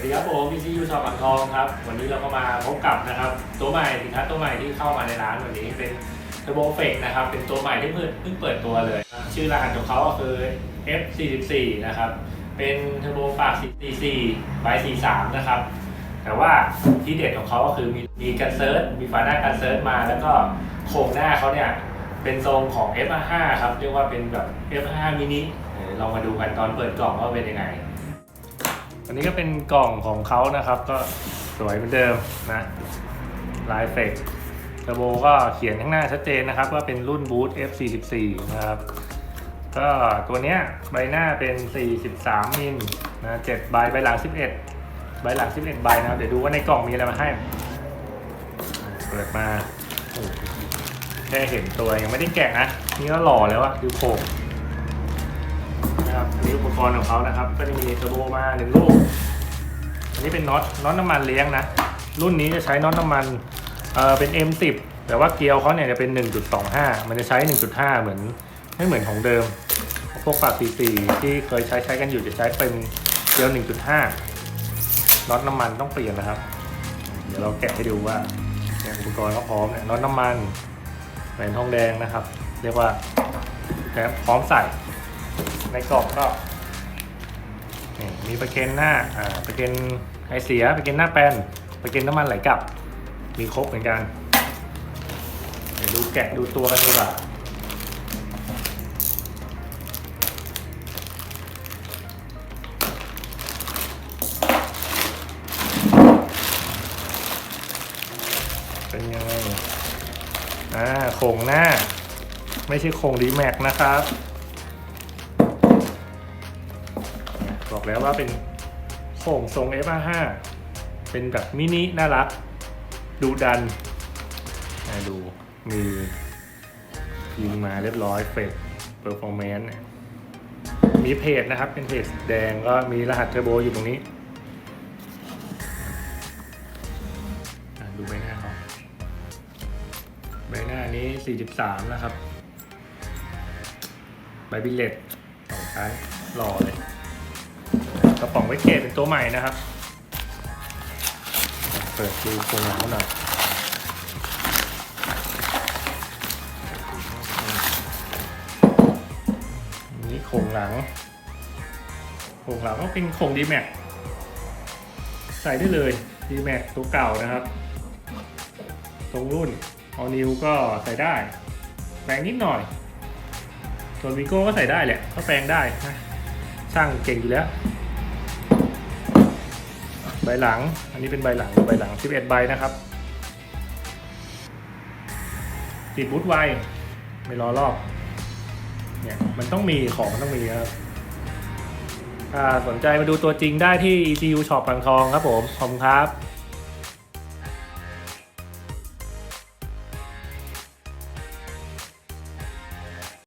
วัสดีครับผมพีซียูชอปอ่างทองครับ วันนี้เราก็มาพบกับนะครับตัวใหม่สินค้าตัวใหม่ที่เข้ามาในร้านวันนี้เป็นเทอร์โบเฟกนะครับ เป็นตัวใหม่ที่เพิ่งเพิ่งเปิดตัวเลย ชื่อรหัสของเขาก็คือ F44 นะครับ เป็นเทอร์โบปาก44ใบ43 นะครับ แต่ว่าที่เด็ดของเขาก็คือมีมีกันเซิร์ชมีฝาหน้ากันเซิร์ชมา แล้วก็โครงหน้าเขาเนี่ยเป็นทรงของ F5 ครับ เรียกว่าเป็นแบบ F5 มินิเดี๋ยวเรามาดูกันตอนเปิดกล่องว่าเป็นยังไง อันนี้ก็เป็นกล่องของเขานะครับ ก็สวยเหมือนเดิมนะลายเฟกเทอร์โบก็เขียนข้างหน้าชัดเจนนะครับ ว่าเป็นรุ่นบูท F44 นะครับ ก็ตัวเนี้ยใบหน้าเป็น 43 มิลนะ7ใบใบหลัง 11 ใบหลัง 11 ใบนะครับ เดี๋ยวดูว่าในกล่องมีอะไรมาให้ เปิดมาแค่เห็นตัวยังไม่ได้แกะนะ นี่ก็หล่อแล้วอะดูโครงนะครับอันนี้อุปกรณ์ของเขานะครับ ก็จะมีเทอร์โบมาหนึ่งลูก นนี้เป็นน็อตน็อตน้ำมันเลี้ยงนะ รุ่นนี้จะใช้น็อตน้ำมันเออเป็น M10 แต่ว่าเกลียวเขาเนี่ยจะเป็น 1.25 มันจะใช้ 1.5 เหมือนไม่เหมือนของเดิม พวกปาก44ที่เคยใช้ใช้กันอยู่จะใช้เป็นเกลียว 1.5น็อตน้ำมันต้องเปลี่ยนนะครับ เดี๋ยวเราแกะให้ดูว่าอุปกรณ์ก็พร้อมเนี่ยน็อตน้ำมันแหวนทองแดงนะครับ เรียกว่าแถมพร้อมใส่ในกล่องก็ นี่มีประเคนหน้าอ่าประเคนไอเสียประเคนหน้าแปนประเคนน้ำมันไหลกลับ มีครบเหมือนกันเดี๋ยวดูแกะดูตัวกันดีกว่าเป็นยังไงอ่าโครงหน้า ไม่ใช่โครงดีแม็กนะครับ บอกแล้วว่าเป็นโค้งทรง F5 เป็นแบบมินิน่ารัก ดูดันดูมียิงมาเรียบร้อยเฟสเปอร์ฟอร์แมนซ์มีเพจนะครับ เป็นเพจแดงก็มีรหัสเทอร์โบอยู่ตรงนี้ดูใบหน้าเขาใบหน้านี้ 43 นะครับ ใบบิลเลตสองชั้นหล่อเลย กระป๋องไวเกตเป็นตัวใหม่นะครับ เปิดดูโครงหลังหน่อยนี่โครงหลัง โครงหลังก็เป็นโครงดีแม็กใส่ได้เลยดีแม็กตัวเก่านะครับ ตรงรุ่นออนิวก็ใส่ได้แปลงนิดหน่อยส่วนวีโก้ก็ใส่ได้แหละก็แปลงได้นะช่างเก่งอยู่แล้ว ใบหลัง อันนี้เป็นใบหลังใบหลัง 11 ใบนะครับ ติดบูทไวไม่รอรอบ เนี่ยมันต้องมีของมันต้องมีครับถ้าสนใจมาดูตัวจริงได้ที่ ECU Shop บางทองครับผม ขอบคุณครับ